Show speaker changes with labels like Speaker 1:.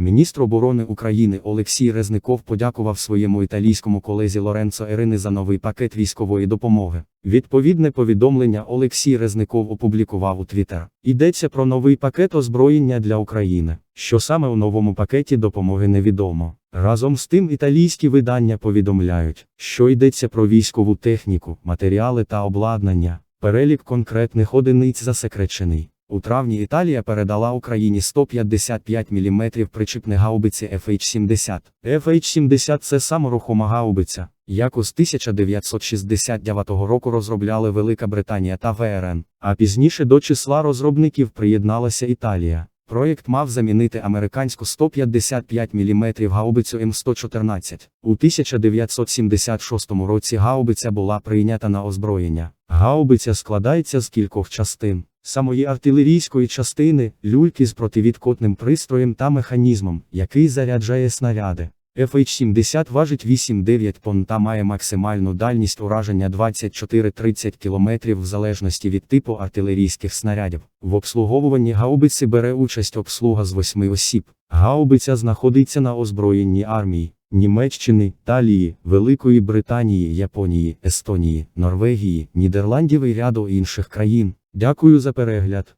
Speaker 1: Міністр оборони України Олексій Резников подякував своєму італійському колезі Лоренцо Ерини за новий пакет військової допомоги. Відповідне повідомлення Олексій Резников опублікував у Твіттер. Йдеться про новий пакет озброєння для України. Що саме у новому пакеті допомоги невідомо. Разом з тим італійські видання повідомляють, що йдеться про військову техніку, матеріали та обладнання. Перелік конкретних одиниць засекречений. У травні Італія передала Україні 155 мм причіпні гаубиці FH-70. FH-70 це саморухома гаубиця, яку з 1969 року розробляли Велика Британія та ВРН, а пізніше до числа розробників приєдналася Італія. Проєкт мав замінити американську 155 мм гаубицю М114. У 1976 році гаубиця була прийнята на озброєння. Гаубиця складається з кількох частин. Самої артилерійської частини, люльки з противідкотним пристроєм та механізмом, який заряджає снаряди. FH-70 важить 8-9 тонн та має максимальну дальність ураження 24-30 км в залежності від типу артилерійських снарядів. В обслуговуванні гаубиці бере участь обслуга з 8 осіб. Гаубиця знаходиться на озброєнні армії. Німеччини, Талії, Великої Британії, Японії, Естонії, Норвегії, Нідерландів і ряду інших країн. Дякую за перегляд.